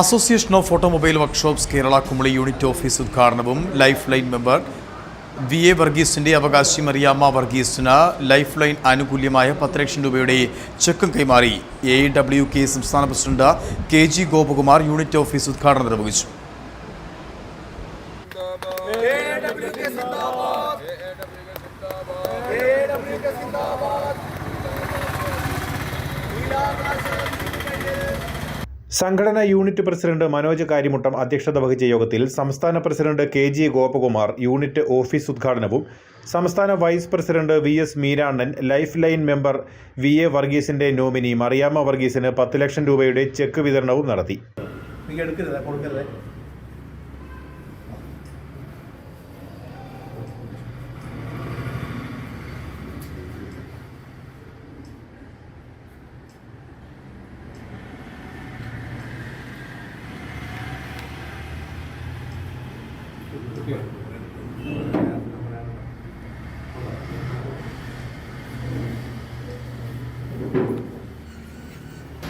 Association of automobile workshops Kerala Kumily unit office ഉദ്ഘാടനവും life line member V A വർഗീസിന്റെ അവകാശി മറിയാമ്മ വർഗീസിന് life line ആനുകൂല്യമായ പത്ത് ലക്ഷം രൂപയുടെ ചെക്കും കൈമാറി. എ ഡബ്ല്യു കെ സംസ്ഥാന president K G Gopakumar unit office ഉദ്ഘാടനം നിർവഹിച്ചു. സംഘടന യൂണിറ്റ് പ്രസിഡന്റ് മനോജ് കാര്യമുട്ടം അധ്യക്ഷത വഹിച്ച യോഗത്തിൽ സംസ്ഥാന president K G Gopakumar unit office ഉദ്ഘാടനവും സംസ്ഥാന vice president V S Meerannan life line member V A വർഗീസിന്റെ നോമിനി മറിയാമ്മ വർഗീസിന് പത്ത് ലക്ഷം രൂപയുടെ ചെക്ക് വിതരണവും നടത്തി.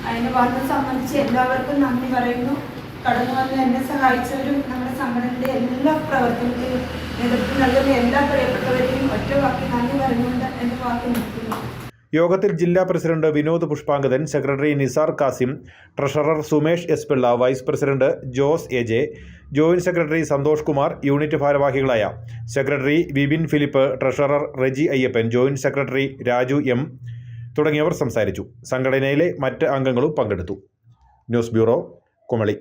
അതിന് വന്ന് സംബന്ധിച്ച് എല്ലാവർക്കും നന്ദി പറയുന്നു. കടന്നു വന്ന് എന്നെ സഹായിച്ചവരും നമ്മുടെ സംഘടനയുടെ എല്ലാ പ്രവർത്തനത്തിലും നേതൃത്വം നൽകുന്ന എല്ലാ പ്രിയപ്പെട്ടവരെയും ഒറ്റ വാക്കി നന്ദി പറഞ്ഞുകൊണ്ട് എന്റെ വാക്ക് നിർത്തുന്നു യോഗത്തിൽ ജില്ലാ president Vinod Pushpangadan secretary Nisar Kasim treasurer Sumesh S Pillai vice president Jose A J joint secretary Santhosh Kumar unit ഭാരവാഹികളായ secretary Vipin Philip treasurer Reji Ayyappan joint secretary Raju M തുടങ്ങിയവർ സംസാരിച്ചു. സംഘടനയിലെ മറ്റ് അംഗങ്ങളും പങ്കെടുത്തു. News bureau Kumily.